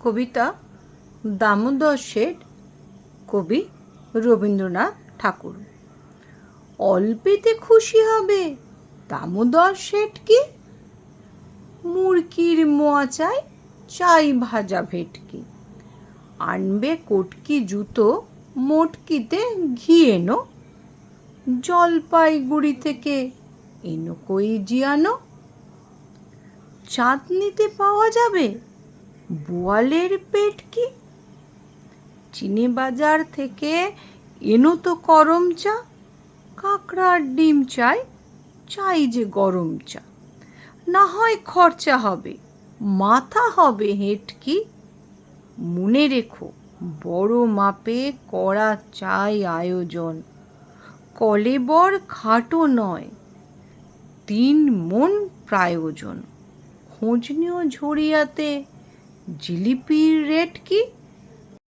কবিতা দামোদর শেঠ, কবি রবীন্দ্রনাথ ঠাকুর। অল্পেতে খুশি হবে দামোদর শেঠ কি? মুরকির মোয়া চাই চাই ভাজা ভেটকি। আনবে কটকি জুতো, মোটকিতে ঘি এনো। জলপাইগুড়ি থেকে এনো কই জিয়ানো? চাঁদনিতে পাওয়া যাবে বোয়ালের পেট কি? চিনি বাজার থেকে এনো তো করম চা, কাঁকড়ার ডিম চাই চাই যে গরম চা। না হয় খরচা হবে, মাথা হবে হেঁটকি মনে রেখো, বড় মাপে করা চাই আয়োজন। কলেবর খাটো নয়, তিন মন প্রায়োজন। খোঁজ নিও ঝরিয়াতে জিলিপির রেট কি